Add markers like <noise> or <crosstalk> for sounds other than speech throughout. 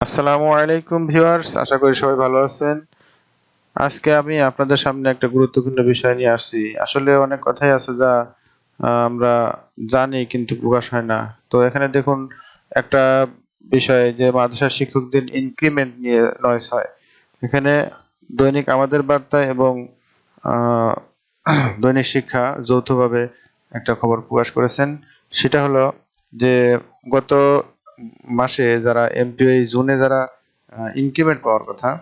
আসসালামু আলাইকুম ভিউয়ার্স, আশা করি সবাই ভালো আছেন। আজকে আমি আপনাদের সামনে একটা গুরুত্বপূর্ণ বিষয় নিয়ে আসছি। আসলে অনেক কথাই আছে যা আমরা জানি কিন্তু প্রকাশ হয় না। তো এখানে দেখুন, একটা বিষয় যে মাদ্রাসা শিক্ষকদের ইনক্রিমেন্ট নিয়ে নয়েস হয় এখানে দৈনিক আমাদের বার্তা এবং <clears throat> দৈনিক শিক্ষা যৌথভাবে একটা খবর প্রকাশ করেছেন। সেটা হলো যে গত মাসে যারা এমপিওই জুনে যারা ইনক্রিমেন্ট পাওয়ার কথা,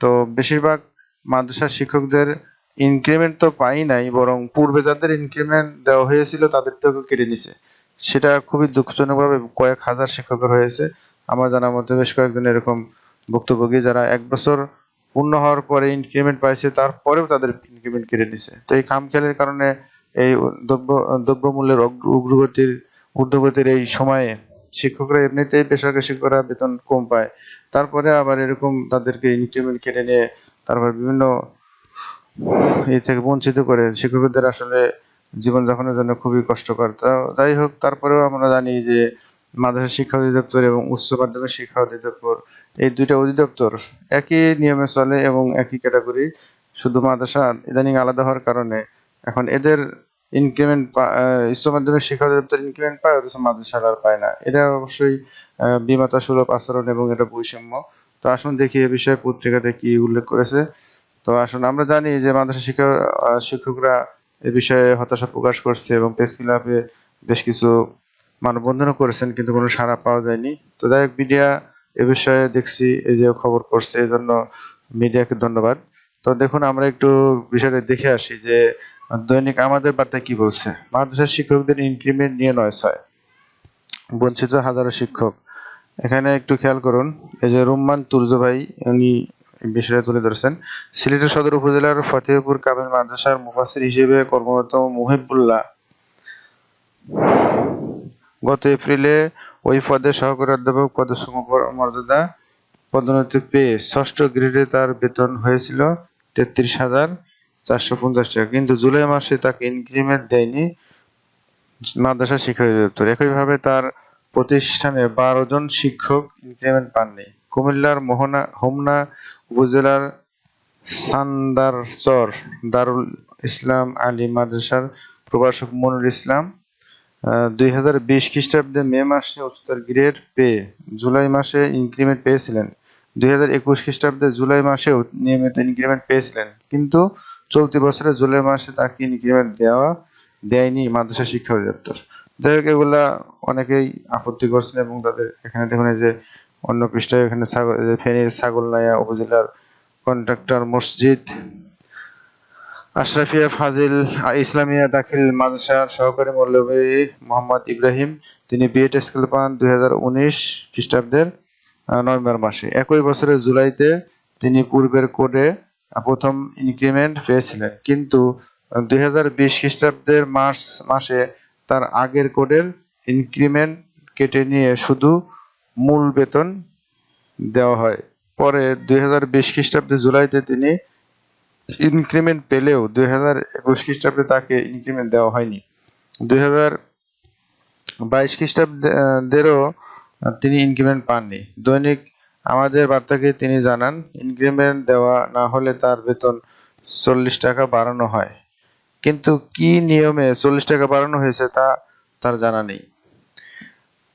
তো বেশিরভাগ মাদ্রাসা শিক্ষকদের ইনক্রিমেন্ট তো পাই নাই, বরং পূর্বে যাদের ইনক্রিমেন্ট দেওয়া হয়েছিল তাদের থেকেও কেটে নিছে। সেটা খুবই দুঃখজনকভাবে কয়েক হাজার শিক্ষকের হয়েছে। আমার জানার মধ্যে বেশ কয়েকজন এরকম ভুক্তভোগী যারা এক বছর পূর্ণ হওয়ার পরে ইনক্রিমেন্ট পাইছে, তারপরেও তাদের ইনক্রিমেন্ট কেটে নিছে। তো এই খামখেয়ালির কারণে এই দ্রব্য, দ্রব্যমূল্যের অগ্র- উগ্রগতির ঊর্ধ্বগতির এই সময়ে শিক্ষকরা এমনিতেই বেসরকারি শিক্ষকরা বেতন কম পায়। তারপরে আবার এরকম তাদেরকে ইনক্রিমেন্ট কেটে নিয়ে তারপর বিভিন্ন এই থেকে বঞ্চিত করে শিক্ষকদের আসলে জীবনযাপনের জন্য খুবই কষ্টকর। তা যাই হোক, তারপরেও আমরা জানি যে মাদ্রাসা শিক্ষা অধিদপ্তর এবং উচ্চ মাধ্যমিক শিক্ষা অধিদপ্তর এই দুইটা অধিদপ্তর একই নিয়মে চলে এবং একই ক্যাটাগরি। শুধু মাদ্রাসা ইদানিং আলাদা হওয়ার কারণে এখন এদের ইনক্রিমেন্ট উচ্চ মাধ্যমিক শিক্ষা অধিদপ্তর ইনক্রিমেন্ট পায়, অথচ মাদ্রাসারা আর পায় না। এটা অবশ্যই বিমাতা সুলভ আচরণ এবং এটা বৈষম্য। তো আসুন দেখি এ বিষয়ে পত্রিকাতে কি উল্লেখ করেছে। তো আসুন, আমরা জানি যে মাদ্রাসা শিক্ষা শিক্ষকরা এ বিষয়ে হতাশা প্রকাশ করছে এবং প্রেস ক্লাবে বেশ কিছু মানববন্ধনও করেছেন, কিন্তু কোনো সাড়া পাওয়া যায়নি। তো যাই হোক মিডিয়া এ বিষয়ে দেখছি, এই যে খবর করছে এই জন্য মিডিয়াকে ধন্যবাদ। তো দেখুন, আমরা একটু বিষয়টা দেখে আসি যে দৈনিক আমাদের বার্তায় কি বলছে? মাদ্রাসা শিক্ষকদের ইনক্রিমেন্ট নিয়ে নয় ছয়। বঞ্চিত হাজারো শিক্ষক। এখানে একটু খেয়াল করুন, এই যে রুম্মান তুর্জ ভাই, উনি বিষয়টা তুলে ধরেছেন। সিলেটের সদর উপজেলার ফতেহপুর কামিল মাদ্রাসার মুফাসির হিসেবে কর্মরত মুহিবুল্লাহ। গত এপ্রিলে ওই পদে সহকারী অধ্যাপক পদের মর্যাদা পদোন্নতি পেয়ে ষষ্ঠ গ্রেডে তার বেতন হয়েছিল তেত্রিশ হাজার। চারশো পঞ্চাশ টাকা। কিন্তু জুলাই মাসে তাকে ইনক্রিমেন্ট দেয়নি মাদ্রাসা শিক্ষা অধিদপ্তর একইভাবে তার প্রতিষ্ঠানে বারো জন শিক্ষক ইনক্রিমেন্ট পাননি। কুমিল্লার মোহনা, হোমনা উপজেলার সান্দারচর দারুল ইসলাম আলী মাদ্রাসার প্রভাষক মনুর ইসলাম দুই হাজার বিশ খ্রিস্টাব্দে মে মাসে উচ্চতর গ্রেড পেয়ে জুলাই মাসে ইনক্রিমেন্ট পেয়েছিলেন। দুই হাজার একুশ খ্রিস্টাব্দে জুলাই মাসেও নিয়মিত ইনক্রিমেন্ট পেয়েছিলেন। কিন্তু চলতি বছরে জুলাই মাসে তাকে ইনক্রিমেন্ট দেওয়া দেয়নি মাদ্রাসা শিক্ষা অধিদপ্তর। যাই হোক, এগুলা অনেকেই আপত্তি করছেন এবং তাদের এখানে দেখুন যে অন্য পৃষ্ঠায় এখানে ফেনীর ছাগলনাইয়া উপজেলার কন্ট্রাক্টর মসজিদ, আশরাফিয়া ফাজিল ইসলামিয়া দাখিল মাদ্রাসার সহকারী মৌলভী মোহাম্মদ ইব্রাহিম, তিনি বিএড স্কেল পান দুই হাজার উনিশ খ্রিস্টাব্দের নভেম্বর মাসে। একই বছরের জুলাইতে তিনি পূর্বের কোডে প্রথম ইনক্রিমেন্ট পেয়েছিলেন কিন্তু দুই হাজার বিশ খ্রিস্টাব্দের মার্চ মাসে তার আগের কোডের ইনক্রিমেন্ট কেটে নিয়ে শুধু মূল বেতন দেওয়া হয়। পরে দুই হাজার বিশ খ্রিস্টাব্দে জুলাইতে তিনি ইনক্রিমেন্ট পেলেও দুই হাজার একুশ খ্রিস্টাব্দে তাকে ইনক্রিমেন্ট দেওয়া হয়নি। দুই হাজার বাইশ খ্রিস্টাব্দেরও তিনি ইনক্রিমেন্ট পাননি। দৈনিক আমাদের বার্তাকে তিনি জানান, ইনক্রিমেন্ট দেওয়া না হলে তার বেতন চল্লিশ টাকা বাড়ানো হয়। কিন্তু কি নিয়মে চল্লিশ টাকা বাড়ানো হয়েছে তা তার জানা নেই।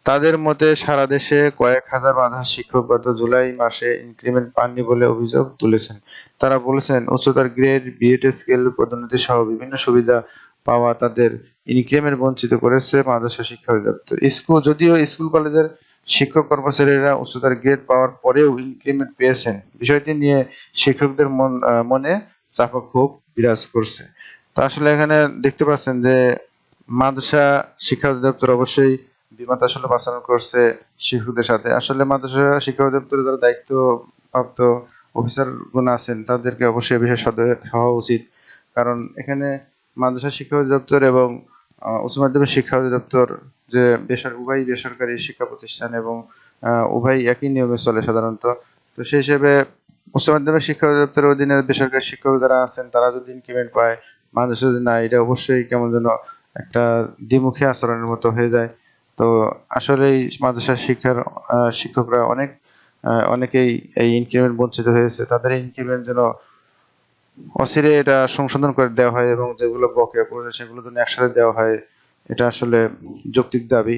তাদের মতে, সারা দেশে কয়েক হাজার মাদ্রাসা শিক্ষক গত জুলাই মাসে ইনক্রিমেন্ট পাননি বলে অভিযোগ তুলেছেন। তারা বলেছেন, উচ্চতার গ্রেড, বিএড স্কেল, পদোন্নতি সহ বিভিন্ন সুবিধা পাওয়া তাদের ইনক্রিমেন্ট বঞ্চিত করেছে মাদ্রাসা শিক্ষা অধিদপ্তর। স্কুল, যদিও স্কুল কলেজের শিক্ষক কর্মচারীরা উচ্চতর গ্রেড পাওয়ার পরেও ইনক্রিমেন্ট পেয়েছেন। বিষয়টি নিয়ে শিক্ষকদের মন চাপা ক্ষোভ বিরাজ করছে। তো আসলে এখানে দেখতে পাচ্ছেন যে মাদ্রাসা শিক্ষা অধিদপ্তর অবশ্যই বিমাতা আসলে আচরণ করছে শিক্ষকদের সাথে। আসলে মাদ্রাসা শিক্ষা অধিদপ্তরে যারা দায়িত্ব প্রাপ্ত অফিসার গুণ আছেন, তাদেরকে অবশ্যই বিষয়ে সদয় হওয়া উচিত। কারণ এখানে মাদ্রাসা শিক্ষা অধিদপ্তর এবং উচ্চ মাধ্যমিক শিক্ষা অধিদপ্তর যে বেসরকারি উভয় বেসরকারি শিক্ষা প্রতিষ্ঠান এবং উভয় একই নিয়মে চলে সাধারণত। তো সেই হিসেবে উচ্চ মাধ্যমিক শিক্ষা অধিদপ্তরের অধীনে বেসরকারি শিক্ষক যারা আছেন, তারা যদি ইনক্রিমেন্ট পায় মাদ্রাসা যদি না, এটা অবশ্যই কেমন যেন একটা দ্বিমুখী আচরণের মতো হয়ে যায়। তো আসলে এই মাদ্রাসা শিক্ষার শিক্ষকরা অনেক অনেকেই এই ইনক্রিমেন্ট বঞ্চিত হয়েছে। তাদের ইনক্রিমেন্ট যেন অচিরে এটা সংশোধন করে দেওয়া হয় এবং যেগুলো বকেয়া পড়েছে সেগুলো যেন একসাথে দেওয়া হয়, এটা আসলে যৌক্তিক দাবি।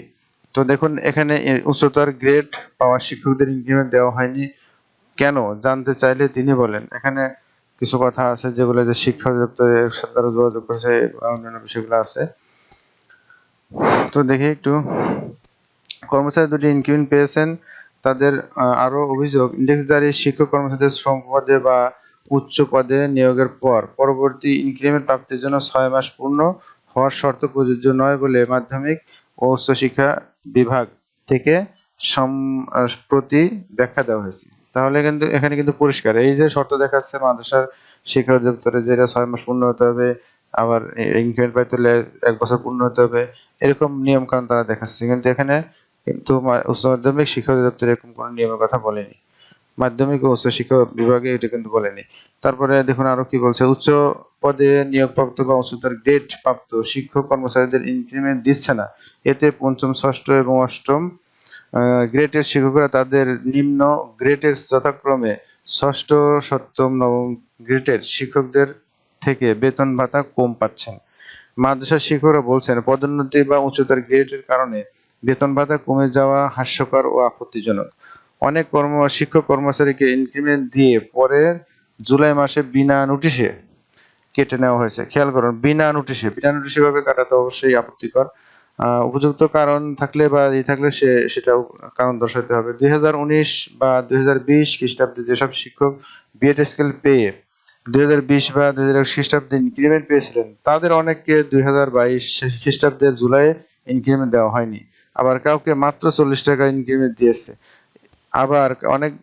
তো দেখুন, এখানে উচ্চতর গ্রেড পাওয়া শিক্ষকদের ইনক্রিমেন্ট দেওয়া হয়নি। কেন? জানতে চাইলে তিনি বলেন। এখানে কিছু কথা আছে যেগুলো যে শিক্ষা দপ্তরের সাথে যোগাযোগ করেছে অন্যান্য বিষয়গুলো আছে। তো দেখি একটু। কর্মচারী দুটি ইনক্রিমেন্ট পেয়েছেন। তাদের আরও অভিযোগ ইন্ডেক্সধারী শিক্ষক কর্মচারীদের শ্রম পদে বা উচ্চ পদে নিয়োগের পর পরবর্তী ইনক্রিমেন্ট প্রাপ্তির জন্য ছয় মাস পূর্ণ হওয়ার শর্ত প্রযোজ্য নয় বলে মাধ্যমিক ও উচ্চশিক্ষা বিভাগ থেকে সম্প্রতি ব্যাখ্যা দেওয়া হয়েছে। তাহলে কিন্তু এখানে কিন্তু পরিষ্কার। এই যে শর্ত দেখাচ্ছে মাদ্রাসার শিক্ষা অধিদপ্তরে যেটা ছয় মাস পূর্ণ হতে হবে, আবার ইনক্রিমেন্ট পাইতে হলে এক বছর পূর্ণ হতে হবে, এরকম নিয়ম কানুন তারা দেখাচ্ছে। কিন্তু এখানে কিন্তু উচ্চ মাধ্যমিক শিক্ষা অধিদপ্তর এরকম কোনো নিয়মের কথা বলেনি। মাধ্যমিক ও উচ্চ শিক্ষা বিভাগে এটা কিন্তু বলেনি। তারপরে দেখুন আরও কি বলছে, উচ্চ পদে নিয়োগপ্রাপ্ত বা উচ্চতর গ্রেড প্রাপ্ত শিক্ষক কর্মচারীদের ইনক্রিমেন্ট দিচ্ছে না। এতে পঞ্চম, ষষ্ঠ এবং অষ্টম গ্রেডের শিক্ষকরা তাদের নিম্ন গ্রেডের যথাক্রমে ষষ্ঠ, সপ্তম, নবম গ্রেডের শিক্ষকদের থেকে বেতন ভাতা কম পাচ্ছেন। মাদ্রাসার শিক্ষকরা বলছেন, পদোন্নতি বা উচ্চতর গ্রেডের কারণে বেতন ভাতা কমে যাওয়া হাস্যকর ও আপত্তিজনক। অনেক কর্ম, শিক্ষক কর্মচারীকে ইনক্রিমেন্ট দিয়ে পরে জুলাই মাসে বিনা নোটিশে কেটে নেওয়া হয়েছে। খেয়াল করুন, বিনা নোটিশে বিনা নোটিশে ভাবে কাটাতে অবশ্যই আপত্তিকর। উপযুক্ত কারণ থাকলে বা ই থাকলে সে, সেটাও কারণ দর্শাতে হবে। দুই বা দুই খ্রিস্টাব্দে যেসব শিক্ষক বিএড স্কেল পেয়ে দুই হাজার বিশ বা দুই হাজার খ্রিস্টাব্দে ইনক্রিমেন্ট পেয়েছিলেন, তাদের অনেককে দুই হাজার বাইশ খ্রিস্টাব্দের জুলাই ইনক্রিমেন্ট দেওয়া হয়নি। আবার কাউকে মাত্র চল্লিশ টাকা ইনক্রিমেন্ট দিয়েছে। আবার অনেক,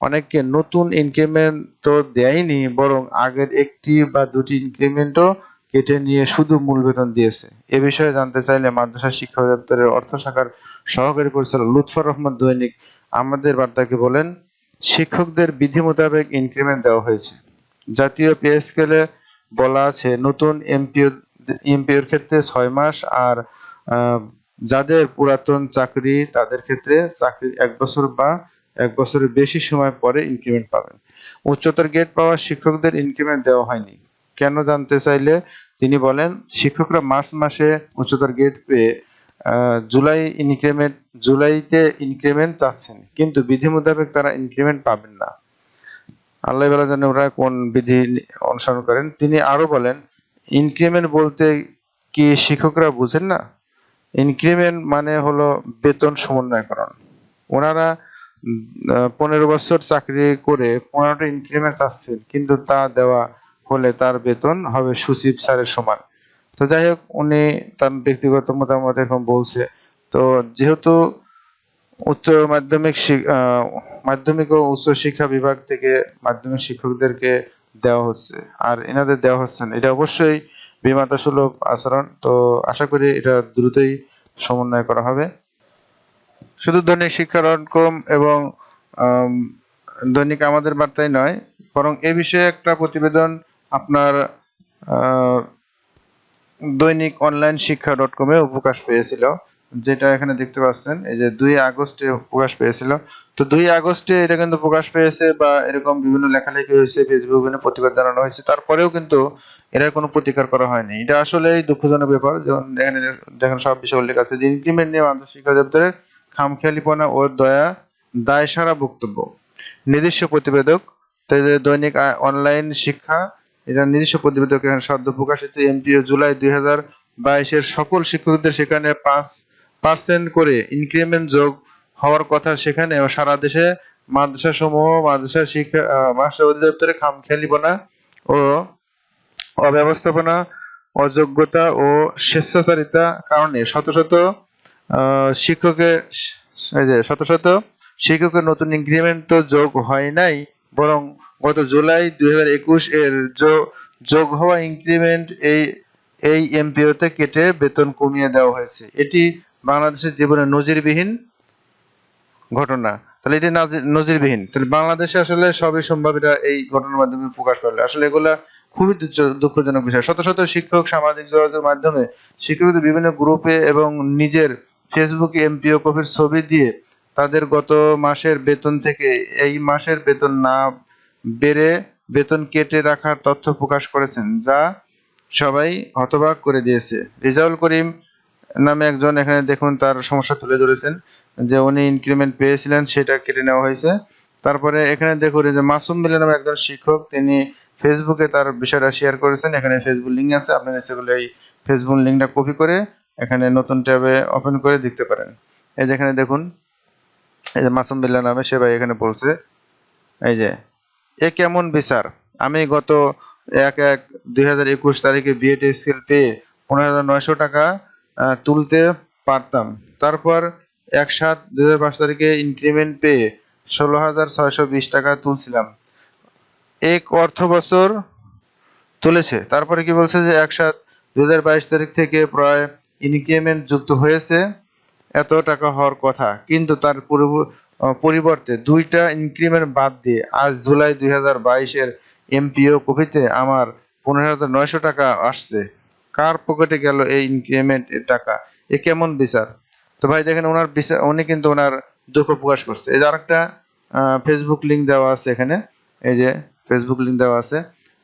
অনেককে নতুন ইনক্রিমেন্ট তো দেয়নি, বরং আগের একটি বা দুটি ইনক্রিমেন্টও কেটে নিয়ে শুধু মূল বেতন দিয়েছে। এ বিষয়ে জানতে চাইলে মাদ্রাসা শিক্ষা দপ্তরের অর্থ শাখার সহকারী পরিচালক লুৎফর রহমান দৈনিক আমাদের বার্তাকে বলেন, শিক্ষকদের বিধি মোতাবেক ইনক্রিমেন্ট দেওয়া হয়েছে। জাতীয় পে স্কেলে বলা আছে, নতুন এমপিও এমপিওর ক্ষেত্রে ছয় মাস আর যাদের পুরাতন চাকরি, তাদের ক্ষেত্রে চাকরি এক বছর বা এক বছরের বেশি সময় পরে ইনক্রিমেন্ট পাবেন। উচ্চতর গ্রেড পাওয়া শিক্ষকদের ইনক্রিমেন্ট দেওয়া হয়নি। কেন জানতে চাইলে তিনি বলেন, শিক্ষকরা মার্চ মাসে উচ্চতর গ্রেড পেয়ে জুলাই ইনক্রিমেন্ট জুলাইতে ইনক্রিমেন্ট চাচ্ছেন। কিন্তু বিধি মোতাবেক তারা ইনক্রিমেন্ট পাবেন না। আল্লাহ ভালো জানে ওরা কোন বিধি অনুসরণ করেন। তিনি আরও বলেন ইনক্রিমেন্ট বলতে কি শিক্ষকরা বুঝেন না? ইনক্রিমেন্ট মানে হলো বেতন সমন্বয়করণ। ওনারা পনেরো বছর চাকরি করে পনেরোটা ইনক্রিমেন্ট চাচ্ছেন কিন্তু তা দেওয়া হলে তার বেতন হবে সচিব স্যারের সমান। তো যাই হোক, উনি তার ব্যক্তিগত মতামত এরকম বলছে, তো যেহেতু উচ্চ মাধ্যমিক মাধ্যমিক ও উচ্চ শিক্ষা বিভাগ থেকে মাধ্যমিক শিক্ষকদেরকে দেওয়া হচ্ছে, আর এনাদের দেওয়া হচ্ছে না, এটা অবশ্যই বিমাতা সুলভ আচরণ, তো আশা করি এটা দ্রুতই সমন্বয় করা হবে। শুধু দৈনিক শিক্ষার অনকম কম এবং দৈনিক আমাদের বার্তাই নয়, বরং এ বিষয়ে একটা প্রতিবেদন আপনার দৈনিক অনলাইন শিক্ষা ডট কমে প্রকাশ পেয়েছিল। যেটা এখানে দেখতে পাচ্ছেন, এই যে দুই আগস্টে প্রকাশ পেয়েছিল। তো দুই আগস্টে এটা কিন্তু প্রকাশ পেয়েছে বা এরকম বিভিন্ন লেখালেখি হয়েছে, ফেসবুক বিভিন্ন প্রতিবাদ জানানো হয়েছে। তারপরেও কিন্তু এর কোনো প্রতিকার করা হয়নি। এটা আসলেই দুঃখজনক ব্যাপার, যেমন এখানে দেখেন সব বিষয় উল্লেখ আছে যে ইনক্রিমেন্ট নিয়ে আন্তর্জাতিক শিক্ষা দপ্তরের খামখেয়ালিপনা ও দয়া দায় সারা বক্তব্য। নিজস্ব প্রতিবেদক দৈনিক অনলাইন শিক্ষা, এটা নিজস্ব প্রতিবেদক এখানে সদ্য প্রকাশিত। এমপিও জুলাই দুই হাজার বাইশের সকল শিক্ষকদের সেখানে পাঁচ পার্সেন্ট করে ইনক্রিমেন্ট যোগ হওয়ার কথা সেখানে সারা দেশে মাদ্রাসা সমূহ মাদ্রাসা শিক্ষা আহ, মাদ্রাসা অধিদপ্তরের খামখেয়ালিপনা ও অব্যবস্থাপনা অযোগ্যতা ও স্বেচ্ছাচারিতা কারণে শত শত যে শত শত শিক্ষকের নতুন ইনক্রিমেন্ট তো যোগ হয় নাই বরং গত জুলাই দুই হাজার একুশ এর যোগ হওয়া ইনক্রিমেন্ট এই এই এমপিওতে কেটে বেতন কমিয়ে দেওয়া হয়েছে। এটি বাংলাদেশের জীবনে নজিরবিহীন ঘটনা। তাহলে এটি নজিরবিহীন। তাহলে বাংলাদেশে আসলে সবই সম্ভব এটা এই ঘটনার মাধ্যমে প্রকাশ করলে আসলে এগুলা খুবই দুঃখজনক বিষয়। শত শত শিক্ষক সামাজিক যোগাযোগের মাধ্যমে শিক্ষকদের বিভিন্ন গ্রুপে এবং নিজের ফেসবুকে এমপিও কপির ছবি দিয়ে তাদের গত মাসের বেতন থেকে এই মাসের বেতন না বেড়ে বেতন কেটে রাখার তথ্য প্রকাশ করেছেন, যা সবাই হতবাক করে দিয়েছে। রেজাউল করিম নামে একজন এখানে দেখুন তার সমস্যা তুলে ধরেছেন, যে উনি ইনক্রিমেন্ট পেয়েছিলেন, সেটা কেটে নেওয়া হয়েছে। তারপরে এখানে দেখুন যে মাসুম মিলে নামে একজন শিক্ষক, তিনি ফেসবুকে তার বিষয়টা শেয়ার করেছেন। এখানে ফেসবুক লিঙ্ক আছে, আপনারা সেগুলো এই ফেসবুক লিঙ্কটা কপি করে এখানে নতুন ট্যাবে ওপেন করে দেখতে পারেন। এই যে এখানে দেখুন, এই যে মাসুম বিল্লা নামে, সে ভাই এখানে বলছে, এই যে, এ কেমন বিচার? আমি গত এক এক দুই তারিখে বিএড স্কেল পেয়ে পনেরো টাকা তুলতে পারতাম। তারপর এক সাত দু হাজার পাঁচ তারিখে ইনক্রিমেন্ট পেয়ে ষোলো হাজার ছয়শো বিশ টাকা তুলছিলাম। এক অর্থ বছর তুলেছে। তারপরে কি বলছে যে এক সাত দু হাজার বাইশ তারিখ থেকে প্রায় ইনক্রিমেন্ট যুক্ত হয়েছে। এত টাকা হওয়ার কথা। কিন্তু তার পরিব- পরিবর্তে দুইটা ইনক্রিমেন্ট বাদ দিয়ে আজ জুলাই দুই হাজার বাইশের এমপিও কপিতে আমার পনেরো হাজার নয়শো টাকা আসছে। কার পকেটে গেল এই ইনক্রিমেন্ট এর টাকা? এ কেমন বিচার? তো ভাই দেখেন, ওনার বিচার উনি কিন্তু ওনার দুঃখ প্রকাশ করছে। এই যে আরেকটা ফেসবুক লিংক দেওয়া আছে এখানে। এই যে ফেসবুক লিংক দেওয়া আছে।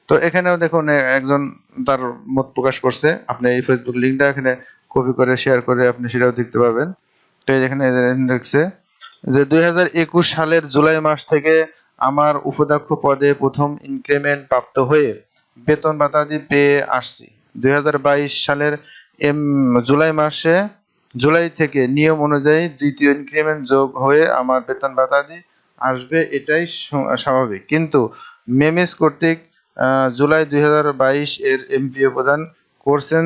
তো এখানেও দেখুন একজন তার মত প্রকাশ করছে। আপনি এই ফেসবুক লিংকটা এখানে কপি করে শেয়ার করে আপনি সেটাও দেখতে পাবেন। তো এই যেখানে লিখছে যে দুই হাজার একুশ সালের জুলাই মাস থেকে আমার উপাধ্যক্ষ পদে প্রথম ইনক্রিমেন্ট প্রাপ্ত হয়ে বেতন ভাতা ভাতাদি পেয়ে আসছি। দুই হাজার বাইশ সালের এম, জুলাই মাসে, জুলাই থেকে নিয়ম অনুযায়ী দ্বিতীয় ইনক্রিমেন্ট যোগ হয়ে আমার বেতন ভাতাদি আসবে এটাই স্বাভাবিক। কিন্তু মেমিস কর্তৃক জুলাই দুই হাজার বাইশ এর এমপিও প্রদান করছেন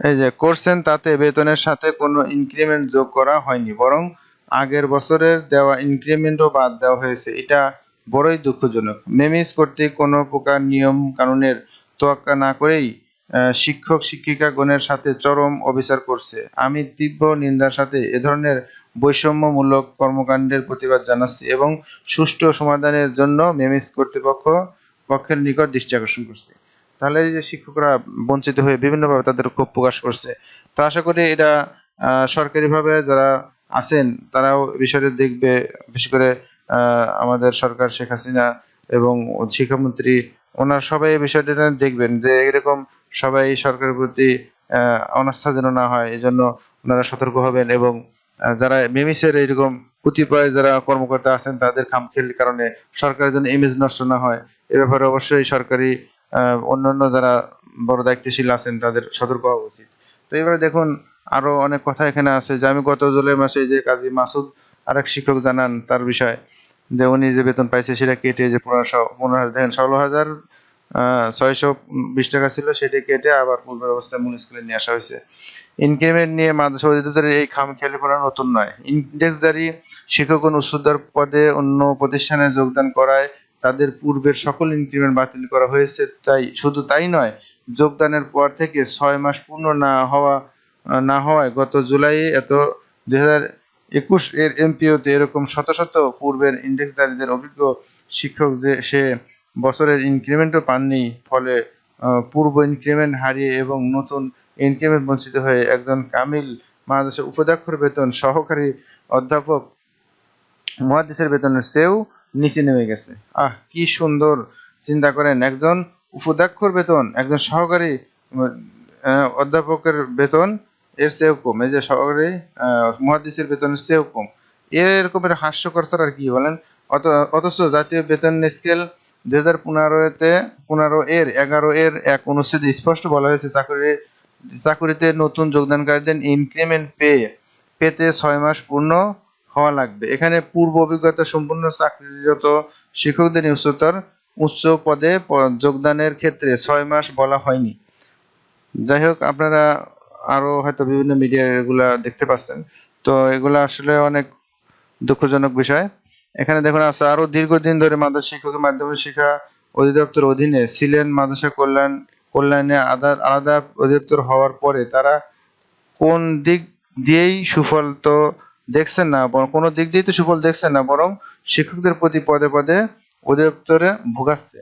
এই যে, করছেন তাতে বেতনের সাথে কোনো ইনক্রিমেন্ট যোগ করা হয়নি, বরং আগের বছরের দেওয়া ইনক্রিমেন্টও বাদ দেওয়া হয়েছে। এটা বড়ই দুঃখজনক। মেমিস কর্তৃক কোনো প্রকার নিয়ম কানুনের তোয়াক্কা না করেই শিক্ষক শিক্ষিকা গণের সাথে চরম অবিচার করছে। আমি তীব্র নিন্দার সাথে এ ধরনের বৈষম্যমূলক কর্মকাণ্ডের প্রতিবাদ জানাচ্ছি এবং সুষ্ঠু সমাধানের জন্য মেমিস কর্তৃপক্ষ পক্ষের নিকট দৃষ্টি আকর্ষণ করছি। তাহলে যে শিক্ষকরা বঞ্চিত হয়ে বিভিন্নভাবে তাদের ক্ষোভ প্রকাশ করছে, তো আশা করি এটা সরকারিভাবে যারা আছেন তারাও বিষয়টা দেখবে, বিশেষ করে আমাদের সরকার শেখ হাসিনা এবং শিক্ষামন্ত্রী, ওনার সবাই এই বিষয়টা দেখবেন যে এরকম সবাই সরকারের প্রতি অনাস্থা যেন না হয় এই জন্য ওনারা সতর্ক হবেন এবং যারা মেমিসের এইরকম কতিপয় যারা কর্মকর্তা আছেন, তাদের খামখেয়ালির কারণে সরকারের জন্য ইমেজ নষ্ট না হয়। এ ব্যাপারে অবশ্যই সরকারি অন্যান্য যারা বড় দায়িত্বশীল আছেন, তাদের সতর্ক হওয়া উচিত। তো এবারে দেখুন, আরও অনেক কথা এখানে আছে যে আমি গত জুলাই মাসে যে কাজী মাসুদ আরেক শিক্ষক জানান তার বিষয়। যে উনি যে বেতন পাইছে সেটা কেটে যে পনেরোশো পনেরো দেখেন ষোলো হাজার ছয়শো বিশ টাকা ছিল, সেটা কেটে আবার পূর্বের অবস্থায় মূল স্কেলে নিয়ে আসা হয়েছে। ইনক্রিমেন্ট নিয়ে মাদ্রাসা অধিদপ্তরের এই খামখেয়ালি করা নতুন নয়। ইন্ডেক্সধারী শিক্ষক উচ্চতর পদে অন্য প্রতিষ্ঠানে যোগদান করায় তাদের পূর্বের সকল ইনক্রিমেন্ট বাতিল করা হয়েছে, তাই, শুধু তাই নয়, যোগদানের পর থেকে ছয় মাস পূর্ণ না হওয়া, না হওয়ায় গত জুলাই এত দুই হাজার একুশ এর এমপিওতে এরকম শত শত পূর্বের ইন্ডেক্সধারীদের অভিজ্ঞ শিক্ষক যে সে বছরের ইনক্রিমেন্টও পাননি, ফলে পূর্ব ইনক্রিমেন্ট হারিয়ে এবং নতুন ইনক্রিমেন্ট বঞ্চিত হয়ে একজন কামিল মাদ্রাসা উপাধ্যক্ষর বেতন সহকারী অধ্যাপক মহাদেশের বেতনের চেয়েও নিচে নেমে গেছে। আহ, কি সুন্দর চিন্তা করেন একজন উপাধ্যক্ষর বেতন, একজন সহকারী অধ্যাপকের বেতন। এর চেয়েও কম এই যে সহকারী আহ, মহাদিসের বেতনের চেয়েও কম। এর এরকমের হাস্যকর ছাড়া আর কি বলেন? অথচ জাতীয় বেতন স্কেল দুই হাজার পনেরোতে পনেরো এর এগারো এর এক অনুচ্ছেদে স্পষ্ট বলা হয়েছে চাকরি চাকরিতে নতুন যোগদানকারীদের ইনক্রিমেন্ট পেয়ে পেতে ছয় মাস পূর্ণ হওয়া লাগবে। এখানে পূর্ব অভিজ্ঞতা সম্পূর্ণ চাকরিরত শিক্ষকদের উচ্চতর উচ্চ পদে প- যোগদানের ক্ষেত্রে ছয় মাস বলা হয়নি। যাই হোক আপনারা আরও হয়তো বিভিন্ন মিডিয়া এগুলা দেখতে পাচ্ছেন। তো এগুলা আসলে অনেক দুঃখজনক বিষয়। এখানে দেখুন আছে আরও দীর্ঘদিন ধরে মাদ্রাসা শিক্ষকের মাধ্যমিক শিক্ষা অধিদপ্তর অধীনে ছিলেন মাদ্রাসা কল্যাণ, কল্যাণে আলাদা অধিদপ্তর হওয়ার পরে তারা কোন দিক দিয়েই সুফল তো দেখছেন না, বরং কোনো দিক দিয়েই তো সুফল দেখছেন না, বরং শিক্ষকদের প্রতি পদে পদে অধিদপ্তরে ভোগাচ্ছে।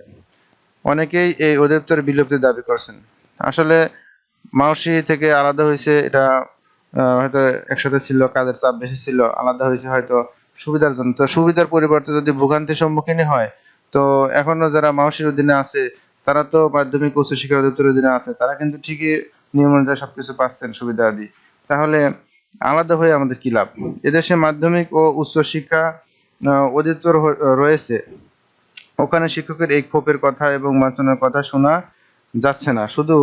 অনেকেই এই অধিদপ্তরের বিলুপ্তির দাবি করছেন। আসলে মাউসি থেকে আলাদা হয়েছে, এটা হয়তো একসাথে ছিল, কাজের চাপ বেশি ছিল, আলাদা হয়েছে হয়তো সুবিধার জন্য। তো সুবিধার পরিবর্তে যদি ভোগান্তির সম্মুখীন হয়, তো এখনও যারা মাউসির অধীনে আছে, তারা তো মাধ্যমিক, উচ্চ শিক্ষা অধিদপ্তরের অধীনে আছে, তারা কিন্তু ঠিকই নিয়ম অনুযায়ী সবকিছু পাচ্ছেন সুবিধা আদি। তাহলে আলাদা হয়ে আমাদের কি লাভ? এদেশে মাধ্যমিক ও উচ্চ শিক্ষা অধিদপ্তর রয়েছে। ওখানে শিক্ষকের এই ক্ষোভের কথা এবং বাঞ্ছনার কথা শোনা যাচ্ছে না। শুধু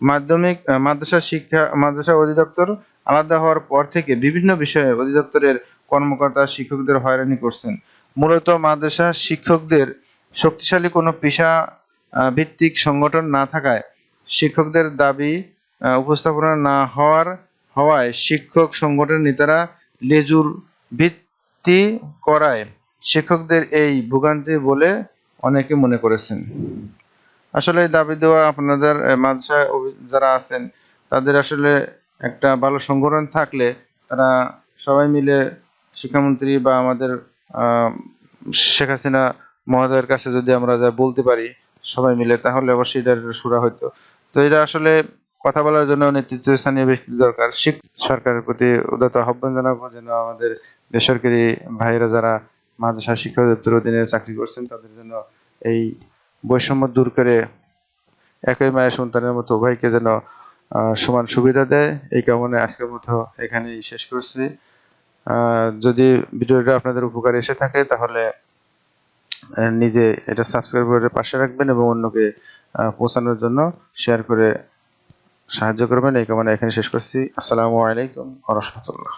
মাধ্যমিক মাদ্রাসা শিক্ষা, মাদ্রাসা অধিদপ্তর আলাদা হওয়ার পর থেকে বিভিন্ন বিষয়ে অধিদপ্তরের কর্মকর্তা, শিক্ষকদের হয়রানি করছেন। মূলত মাদ্রাসা শিক্ষকদের শক্তিশালী কোনো পেশা ভিত্তিক সংগঠন না থাকায় শিক্ষকদের দাবি উপস্থাপনা না হওয়ার, হওয়ায় শিক্ষক সংগঠনের নেতারা লেজুর ভিত্তি করায় শিক্ষকদের এই ভোগান্তি বলে অনেকে মনে করেছেন। আসলে দাবি দেওয়া আপনাদের মাদ্রাসা যারা আছেন, তাদের আসলে একটা ভালো সংগঠন থাকলে তারা সবাই মিলে শিক্ষামন্ত্রী বা আমাদের শেখ হাসিনা মহোদয়ের কাছে যদি আমরা যা বলতে পারি সবাই মিলে, তাহলে অবশ্যই এটার সুরা হইতো। তো এটা আসলে কথা বলার জন্য নেতৃত্ব স্থানীয় ব্যক্তি দরকার। শিখ সরকারের প্রতি উদাত্ত আহ্বান জানাব যেন আমাদের বেসরকারি ভাইয়েরা যারা মাদ্রাসা শিক্ষা দপ্তর অধীনে চাকরি করছেন, তাদের জন্য এই বৈষম্য দূর করে একই মায়ের সন্তানের মতো উভয়কে যেন সমান সুবিধা দেয়, এই কামনে আজকের মতো এখানেই শেষ করছি। যদি ভিডিওটা আপনাদের উপকারে এসে থাকে, তাহলে নিজে এটা সাবস্ক্রাইব করে পাশে রাখবেন এবং অন্যকে পৌঁছানোর জন্য শেয়ার করে সাহায্য করবেন। এই কামনে এখানে শেষ করছি। আসসালামু আলাইকুম রাহমাতুল্লাহ।